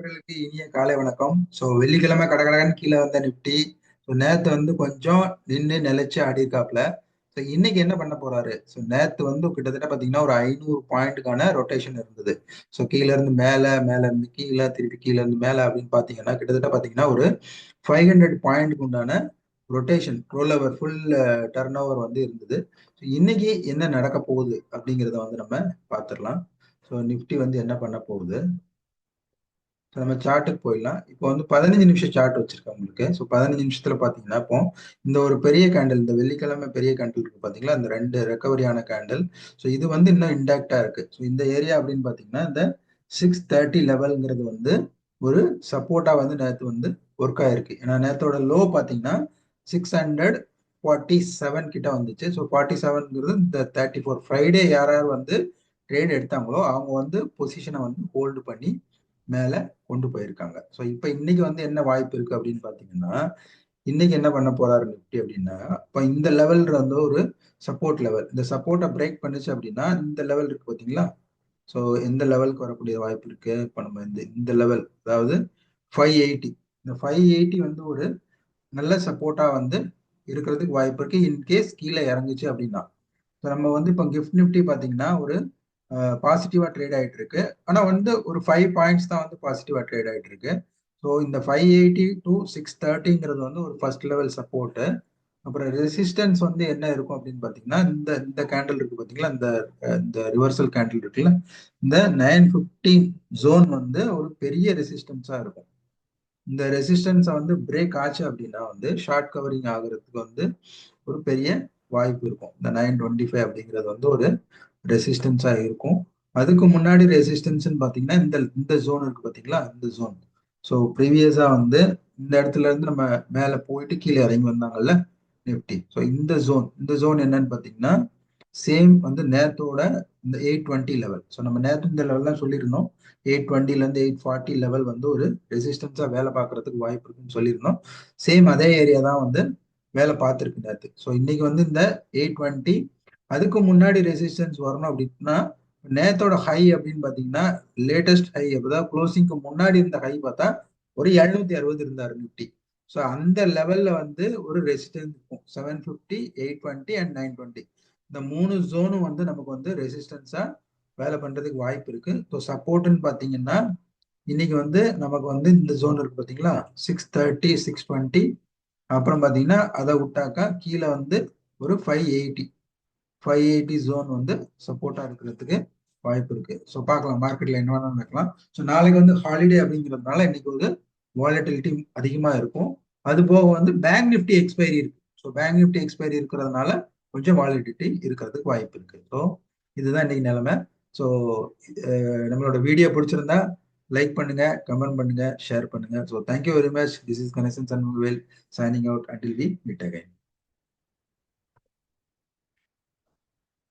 நண்பர்களுக்கு இனிய காலை வணக்கம். ஸோ வெள்ளிக்கிழமை கடகடகன் கீழே வந்த நிப்டி ஸோ நேற்று வந்து கொஞ்சம் நின்று நிலைச்சு ஆடி ஸோ இன்னைக்கு என்ன பண்ண போறாரு? ஸோ நேற்று வந்து கிட்டத்தட்ட பார்த்தீங்கன்னா ஒரு ஐநூறு பாயிண்ட்டுக்கான ரொட்டேஷன் இருந்தது. ஸோ கீழே இருந்து மேலே மேலே இருந்து கீழே திருப்பி கீழே இருந்து மேலே அப்படின்னு பார்த்தீங்கன்னா கிட்டத்தட்ட பார்த்தீங்கன்னா ஒரு ஃபைவ் ஹண்ட்ரட் பாயிண்ட்டுக்கு உண்டான rotation roll over full turn over வந்து இருந்தது. ஸோ இன்னைக்கு என்ன நடக்க போகுது அப்படிங்கிறத வந்து நம்ம பார்த்துடலாம் ஸோ நிஃப்டி வந்து என்ன பண்ண போகுது? ஸோ நம்ம சார்ட்டுக்கு போயிடலாம். இப்போ வந்து பதினஞ்சு நிமிஷம் சார்ட் வச்சிருக்கேன் உங்களுக்கு. ஸோ பதினஞ்சு நிமிஷத்துல பார்த்தீங்கன்னா இப்போ இந்த ஒரு பெரிய கேண்டில் இந்த வெள்ளிக்கிழமை பெரிய கேண்டில் இருக்கு பார்த்தீங்களா இந்த ரெண்டு ரெக்கவரியான கேண்டில் ஸோ இது வந்து இன்னும் இன்டாக்டா இருக்கு. ஸோ இந்த ஏரியா அப்படின்னு பார்த்தீங்கன்னா இந்த சிக்ஸ் தேர்ட்டி லெவல்ங்கிறது வந்து ஒரு சப்போர்ட்டா வந்து நேற்று வந்து ஒர்க் ஆயிருக்கு. ஏன்னா நேற்றோட லோ பார்த்தீங்கன்னா சிக்ஸ் ஹண்ட்ரட் ஃபார்ட்டி செவன் கிட்ட வந்துச்சு. ஸோ ஃபார்ட்டி செவன்ங்கிறது இந்த தேர்ட்டி ஃபோர் ஃப்ரைடே யார் யார் வந்து ட்ரேட் எடுத்தாங்களோ அவங்க வந்து பொசிஷனை வந்து ஹோல்டு பண்ணி மேலே கொண்டு போயிருக்காங்க. ஸோ இப்போ இன்னைக்கு வந்து என்ன வாய்ப்பு இருக்கு அப்படின்னு பார்த்தீங்கன்னா இன்னைக்கு என்ன பண்ண போறாரு நிப்டி அப்படின்னா இப்போ இந்த லெவல் வந்து ஒரு சப்போர்ட் லெவல் இந்த சப்போர்ட்டை பிரேக் பண்ணுச்சு அப்படின்னா இந்த லெவல் இருக்கு பார்த்தீங்களா ஸோ எந்த லெவலுக்கு வரக்கூடிய வாய்ப்பு இருக்கு? இப்போ நம்ம இந்த இந்த லெவல் அதாவது ஃபைவ் எயிட்டி இந்த ஃபைவ் எயிட்டி வந்து ஒரு நல்ல சப்போர்ட்டா வந்து இருக்கிறதுக்கு வாய்ப்பு இருக்கு. இன்கேஸ் கீழே இறங்குச்சு அப்படின்னா. ஸோ நம்ம வந்து இப்போ கிஃப்ட் நிஃப்டி பார்த்தீங்கன்னா ஒரு பாசிட்டிவா ட்ரேட் ஆயிட்டு இருக்கு ஆனா வந்து ஒரு ஃபைவ் பாயிண்ட்ஸ் தான் வந்து பாசிட்டிவா ட்ரேட் ஆயிட்டு இருக்கு ஸோ இந்த ஃபைவ் எயிட்டி டு சிக்ஸ் தேர்ட்டிங்கிறது வந்து ஒரு ஃபர்ஸ்ட் லெவல் சப்போர்ட்டு அப்புறம் ரெசிஸ்டன்ஸ் வந்து என்ன இருக்கும் அப்படின்னு பார்த்தீங்கன்னா இந்த இந்த கேண்டில் இருக்கு பார்த்தீங்களா இந்த இந்த ரிவர்சல் கேண்டில் இருக்குல்ல? இந்த நைன் ஃபிஃப்டீன் ஜோன் வந்து ஒரு பெரிய ரெசிஸ்டன்ஸாக இருக்கும். இந்த ரெசிஸ்டன்ஸை வந்து பிரேக் ஆச்சு அப்படின்னா வந்து ஷார்ட் கவரிங் ஆகுறதுக்கு வந்து ஒரு பெரிய வாய்ப்பு இருக்கும். இந்த நைன் டுவெண்ட்டி ஃபைவ் அப்படிங்கிறது வந்து ஒரு ரெசிஸ்டன்ஸா இருக்கும். அதுக்கு முன்னாடி ரெசிஸ்டன்ஸ்னு பார்த்தீங்கன்னா இந்த இந்த ஜோன் இருக்கு பார்த்தீங்களா இந்த ஜோன் ஸோ ப்ரீவியஸா வந்து இந்த இடத்துல இருந்து நம்ம மேலே போயிட்டு கீழே இறங்கி வந்தாங்கல்ல நிப்டி ஸோ இந்த ஜோன் இந்த ஜோன் என்னன்னு பார்த்தீங்கன்னா சேம் வந்து நேத்தோட இந்த எயிட் டுவெண்ட்டி லெவல் ஸோ நம்ம நேற்று இந்த லெவல்லாம் சொல்லியிருந்தோம். எயிட் டுவெண்ட்டிலேருந்து எயிட் ஃபார்ட்டி லெவல் வந்து ஒரு ரெசிஸ்டன்ஸாக வேலை பார்க்கறதுக்கு வாய்ப்பு இருக்குன்னு சொல்லியிருந்தோம். சேம் அதே ஏரியா தான் வந்து வேலை பார்த்துருக்கு நேற்று ஸோ இன்னைக்கு வந்து இந்த எயிட் டுவெண்ட்டி அதுக்கு முன்னாடி ரெசிஸ்டன்ஸ் வரணும் அப்படின்னா நேத்தோட ஹை அப்படின்னு பாத்தீங்கன்னா லேட்டஸ்ட் ஹை அப்பதான் க்ளோசிங்க்கு முன்னாடி இருந்த ஹை பார்த்தா ஒரு எழுநூத்தி அறுபது இருந்தாரு நிப்டி. ஸோ அந்த லெவல்ல வந்து ஒரு ரெசிஸ்டன்ஸ் இருக்கும். Seven fifty eight twenty and nine twenty இந்த மூணு ஜோனும் வந்து நமக்கு வந்து ரெசிஸ்டன்ஸா வேலை பண்றதுக்கு வாய்ப்பு இருக்கு. ஸோ சப்போர்ட்னு பாத்தீங்கன்னா இன்னைக்கு வந்து நமக்கு வந்து இந்த ஜோன் இருக்கு பாத்தீங்களா சிக்ஸ் தேர்ட்டி சிக்ஸ் டுவெண்ட்டி அப்புறம் பாத்தீங்கன்னா அதை விட்டாக்கா கீழே வந்து ஒரு five eighty five eighty zone வந்து சப்போர்ட்டா இருக்கிறதுக்கு வாய்ப்பு இருக்கு. ஸோ பார்க்கலாம். மார்க்கெட்ல என்ன வேணாலும் நடக்கலாம் ஸோ நாளைக்கு வந்து ஹாலிடே அப்படிங்கிறதுனால இன்னைக்கு வந்து வாலட்டிலிட்டி அதிகமா இருக்கும். அது போக வந்து பேங்க் நிஃப்டி எக்ஸ்பைரி இருக்கு. ஸோ பேங்க் நிஃப்டி எக்ஸ்பைரி இருக்கிறதுனால கொஞ்சம் வாலிடிட்டி இருக்கிறதுக்கு வாய்ப்பு இருக்கு. ஸோ இதுதான் இன்னைக்கு நிலைமை. ஸோ நம்மளோட வீடியோ பிடிச்சிருந்தா லைக் பண்ணுங்க கமெண்ட் பண்ணுங்க ஷேர் பண்ணுங்க. So thank you very much this is connection sun well signing out until we meet again